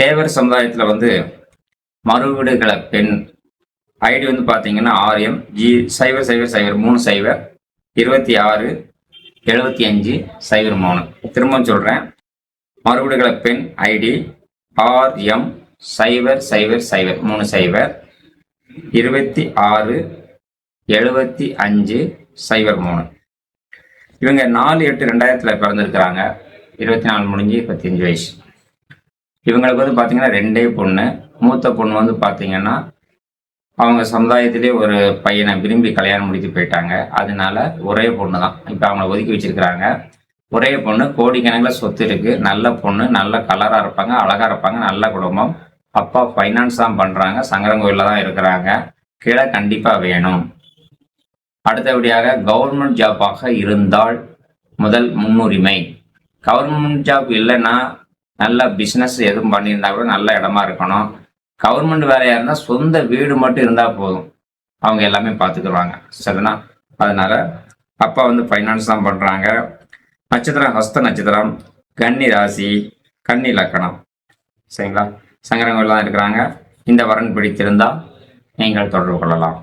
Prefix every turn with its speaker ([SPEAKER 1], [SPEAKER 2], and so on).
[SPEAKER 1] தேவர் சமுதாயத்தில் வந்து மறுவீடுகள பெண். ஐடி வந்து பார்த்தீங்கன்னா ஆர்எம் ஜி சைபர் சைவர் சைவர் மூணு சைபர். இருபத்தி ஆறு எழுபத்தி அஞ்சு சைபர் மூணு. திரும்பவும் சொல்கிறேன் மறுவீடுகள பெண் ஐடி ஆர்எம் சைபர் சைபர் சைபர் மூணு சைபர். இருபத்தி ஆறு எழுபத்தி அஞ்சு சைபர் மூணு. இவங்க நாலு எட்டு ரெண்டாயிரத்தில் பிறந்திருக்கிறாங்க. இருபத்தி நாலு முடிஞ்சு இருபத்தஞ்சு வயசு. இவங்களுக்கு வந்து பார்த்தீங்கன்னா ரெண்டே பொண்ணு. மூத்த பொண்ணு வந்து பார்த்தீங்கன்னா அவங்க சமுதாயத்திலே ஒரு பையனை விரும்பி கல்யாணம் முடித்து போயிட்டாங்க. அதனால ஒரே பொண்ணு தான் இப்போ அவங்கள ஒதுக்கி வச்சிருக்கிறாங்க. ஒரே பொண்ணு கோடிக்கணக்கில் சொத்து இருக்கு. நல்ல பொண்ணு நல்ல கலராக இருப்பாங்க அழகாக இருப்பாங்க நல்ல குடும்பம். அப்பா ஃபைனான்ஸ் தான் பண்ணுறாங்க சங்கரங்கோயிலில் தான் இருக்கிறாங்க. கீழே கண்டிப்பாக வேணும். அடுத்தபடியாக கவர்மெண்ட் ஜாப்பாக இருந்தால் முதல் முன்னுரிமை. கவர்மெண்ட் ஜாப் இல்லைன்னா நல்ல பிஸ்னஸ் எதுவும் பண்ணியிருந்தா கூட நல்ல இடமா இருக்கணும். கவர்மெண்ட் வேலையாக இருந்தால் சொந்த வீடு மட்டும் இருந்தால் போதும். அவங்க எல்லாமே பார்த்துக்குருவாங்க சரிண்ணா? அதனால அப்பா வந்து ஃபைனான்ஸ் தான் பண்ணுறாங்க நட்சத்திரம் ஹஸ்த நட்சத்திரம் கன்னி ராசி கன்னி லக்கணம். சரிங்களா? சங்கரங்கோயில் தான் இருக்கிறாங்க. இந்த வரன் பிடித்திருந்தால் நீங்கள் தொடர்பு கொள்ளலாம்.